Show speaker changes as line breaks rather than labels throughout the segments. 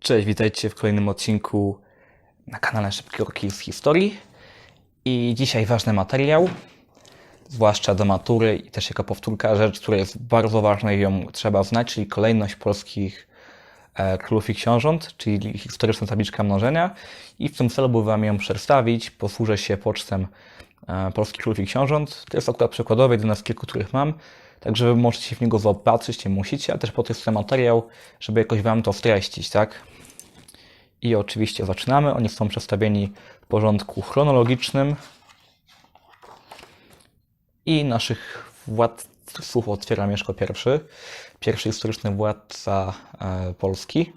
Cześć, witajcie w kolejnym odcinku na kanale Szybkie Roki z Historii. I dzisiaj ważny materiał, zwłaszcza do matury i też jako powtórka, rzecz, która jest bardzo ważna i ją trzeba znać, czyli kolejność polskich e, królów i książąt, czyli historyczna tabliczka mnożenia. I w tym celu, by Wam ją przedstawić, posłużę się pocztem e, polskich królów i książąt. To jest akurat przykładowy, jeden z kilku, których mam. Także Wy możecie się w niego zaopatrzyć, nie musicie, ale też po to jest materiał, żeby jakoś Wam to streścić, tak? I oczywiście zaczynamy. Oni są przedstawieni w porządku chronologicznym. I naszych władców otwiera Mieszko I, pierwszy historyczny władca e, Polski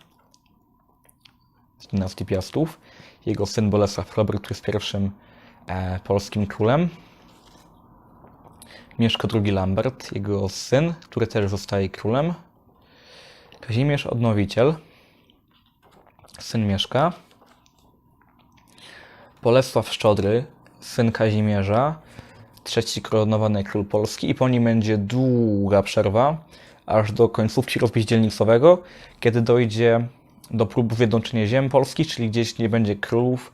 z dynastii Piastów. Jego syn Bolesław który jest pierwszym e, polskim królem. Mieszko II Lambert, jego syn, który też zostaje królem. Kazimierz Odnowiciel, syn Mieszka. Bolesław Szczodry, syn Kazimierza, trzeci koronowany król Polski i po nim będzie długa przerwa, aż do końcówki rozbieździelnicowego, kiedy dojdzie do prób zjednoczenia ziem polskich, czyli gdzieś nie będzie królów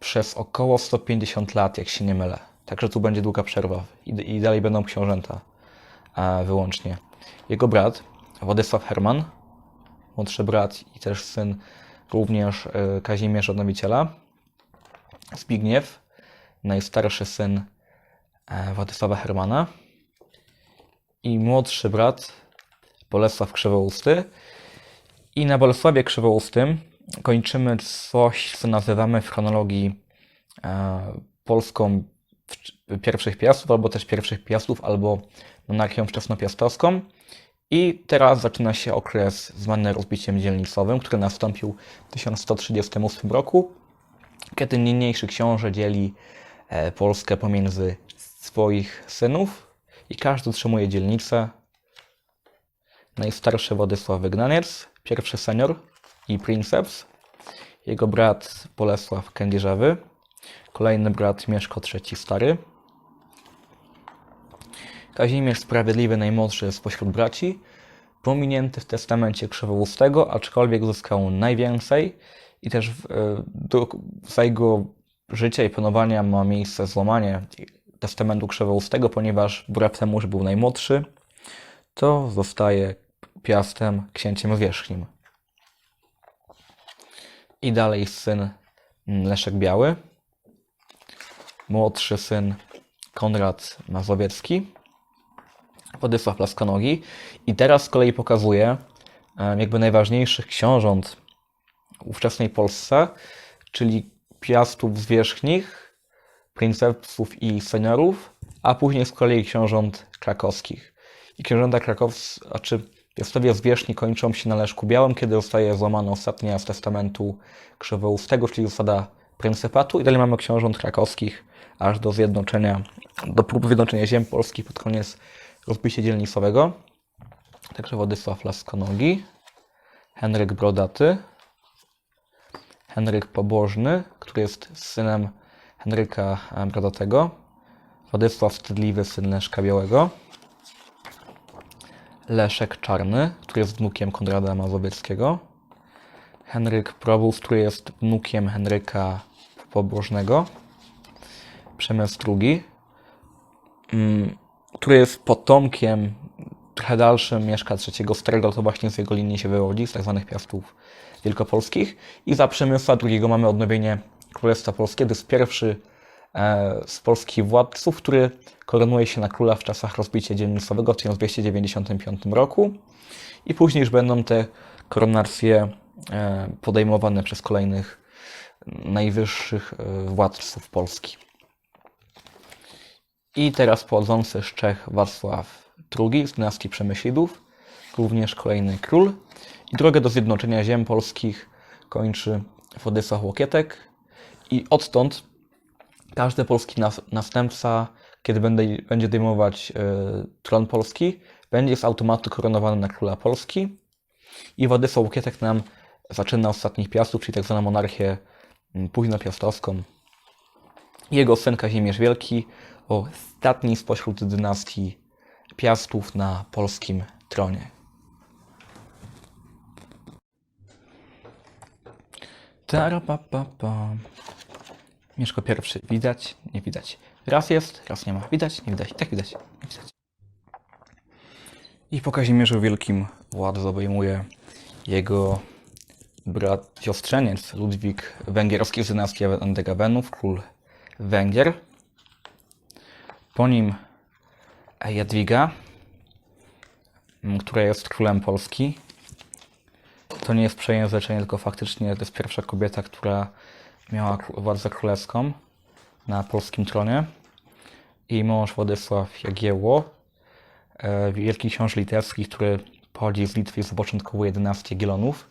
przez około 150 lat, jak się nie mylę. Także tu będzie długa przerwa i, i dalej będą książęta a, wyłącznie. Jego brat, Władysław Herman, młodszy brat i też syn również y, Kazimierza Odnowiciela, Zbigniew, najstarszy syn e, Władysława Hermana i młodszy brat Bolesław Krzywousty. I na Bolesławie Krzywoustym kończymy coś, co nazywamy w chronologii e, polską pierwszych piastów, albo też pierwszych piastów, albo monarchią wczesnopiastowską. I teraz zaczyna się okres zwany rozbiciem dzielnicowym, który nastąpił w 1138 roku, kiedy niniejszy książę dzieli e, Polskę pomiędzy swoich synów i każdy utrzymuje dzielnicę. Najstarszy Władysław Wygnaniec, pierwszy senior i princeps, jego brat Bolesław Kędzierzawy, kolejny brat Mieszko III Stary, Kazimierz Sprawiedliwy najmłodszy spośród braci, pominięty w testamencie Krzywoustego, aczkolwiek zyskał najwięcej i też w, do, za jego życia i panowania ma miejsce złamanie testamentu Krzywoustego, ponieważ wbrew temu, że był najmłodszy, to zostaje piastem księciem wierzchnim. I dalej syn Leszek Biały, młodszy syn Konrad Mazowiecki, Władysław Laskonogi. I teraz z kolei pokazuje jakby najważniejszych książąt ówczesnej Polsce, czyli piastów zwierzchnich, princepsów i seniorów, a później z kolei książąt krakowskich. I książęta krakowskie, znaczy piastowie zwierzczni kończą się na Leszku Białym, kiedy zostaje złamana ostatnia z testamentu Krzywoustego, czyli zasada pryncypatu. I dalej mamy książąt krakowskich, aż do zjednoczenia, do prób zjednoczenia ziem polskich pod koniec rozbicia dzielnicowego. Także Władysław Laskonogi, Henryk Brodaty, Henryk Pobożny, który jest synem Henryka e, Brodatego, Władysław Wstydliwy, syn Leszka Białego, Leszek Czarny, który jest wnukiem Konrada Mazowieckiego, Henryk Probus, który jest wnukiem Henryka Pobożnego, Przemysł II, mm, który jest potomkiem trochę dalszym Mieszka III Starego, to właśnie z jego linii się wywodzi, z tzw. piastów wielkopolskich. I za Przemysła II mamy odnowienie Królestwa Polskiego. To jest pierwszy e, z polskich władców, który koronuje się na króla w czasach rozbicia dzielnicowego w 1295 roku. I później już będą te koronacje e, podejmowane przez kolejnych najwyższych e, władców Polski. I teraz pochodzący z Czech Wacław II z dynastii Przemyślidów, również kolejny król. I drogę do zjednoczenia ziem polskich kończy Władysław Łokietek. I odtąd każdy polski nas, następca, kiedy będzie, będzie dejmować e, tron polski, będzie z automatu koronowany na króla Polski. I Władysław Łokietek nam zaczyna ostatnich piastów, czyli tak zwaną monarchię późnopiastowską. Jego syn Kazimierz Wielki, ostatni spośród dynastii Piastów na polskim tronie. Tarapapapa. Mieszko pierwszy. Widać, nie widać. Raz jest, raz nie ma. Widać, nie widać. Tak widać, nie widać. I po Kazimierzu Wielkim władzę obejmuje jego brat, siostrzeniec Ludwik Węgierski z dynastii Andegawenów, król Węgier. Po nim Jadwiga, m, która jest królem Polski. To nie jest przejęzyczenie, tylko faktycznie to jest pierwsza kobieta, która miała władzę królewską na polskim tronie. Jej mąż Władysław Jagiełło, e, wielki książę litewski, który pochodzi z Litwy i zapoczątkowuje dynastię Gielonów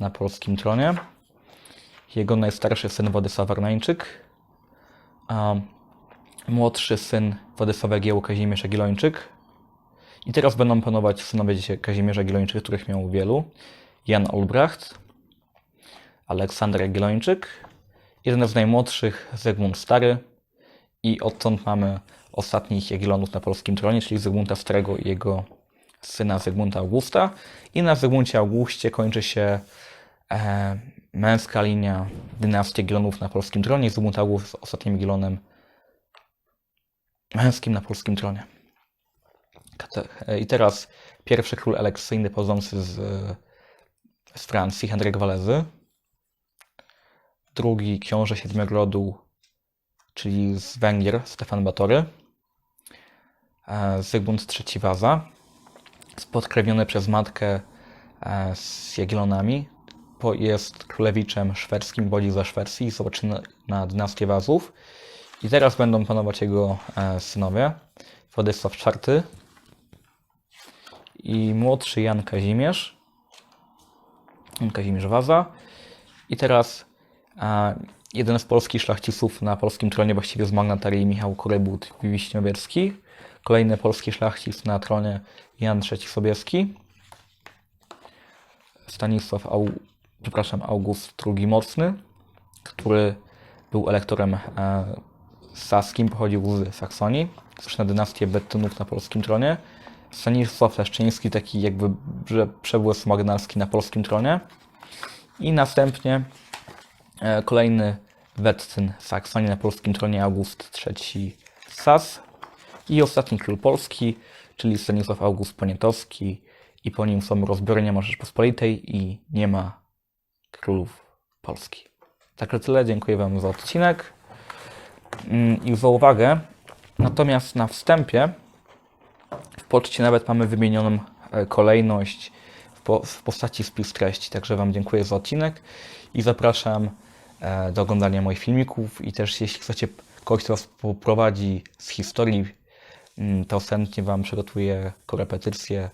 na polskim tronie. Jego najstarszy syn Władysław Armeńczyk, młodszy syn Władysława Jagiełło Kazimierz Jagiellończyk. I teraz będą panować synowie Kazimierza Jagiellończyk, których miał wielu. Jan Olbracht, Aleksander Jagiellończyk, jeden z najmłodszych Zygmunt Stary i odtąd mamy ostatnich Jagiellonów na polskim tronie, czyli Zygmunta Starego i jego syna Zygmunta Augusta. I na Zygmuncie Augustie kończy się e, męska linia dynastii Jagiellonów na polskim tronie. Zygmunt August jest ostatnim Jagiellonem męskim na polskim tronie. I teraz pierwszy król elekcyjny pochodzący z, z Francji, Henryk Walezy. Drugi książę Siedmiogrodu, czyli z Węgier, Stefan Batory. E, Zygmunt III Waza, spokrewniony przez matkę e, z Jagiellonami. Jest królewiczem szwedzkim, wodzi za Szwecji i na dynastię Wazów. I teraz będą panować jego e, synowie. Władysław IV i młodszy Jan Kazimierz. Jan Kazimierz Waza. I teraz e, jeden z polskich szlachciców na polskim tronie, właściwie z magnatarii Michał Korebut Wiśniowiecki. Kolejny polski szlachcic na tronie Jan III Sobieski. Stanisław, Au, przepraszam, August II Mocny, który był elektorem e, saskim, pochodził z Saksonii. Zaczyna dynastię Bettynów na polskim tronie. Stanisław Leszczyński, taki jakby że przebłysk magnarski na polskim tronie. I następnie e, kolejny Wettyn Saksonii na polskim tronie August III Sas. I ostatni król Polski, czyli Stanisław August Poniatowski. I po nim są ma Rzeczpospolitej i nie ma królów Polski. Także tyle. Dziękuję Wam za odcinek mm, i za uwagę. Natomiast na wstępie w poczcie nawet mamy wymienioną e, kolejność w postaci spis treści. Także Wam dziękuję za odcinek i zapraszam e, do oglądania moich filmików. I też jeśli chcecie kogoś, kto Was poprowadzi z historii, mm, to chętnie Wam przygotuję korepetycje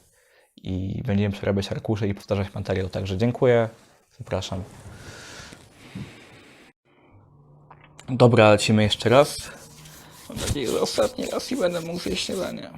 i będziemy przerabiać arkusze i powtarzać materiał. Także dziękuję, zapraszam. Dobra, lecimy jeszcze raz. Mam nadzieję, że ostatni raz i będę mógł zjeść śniadanie.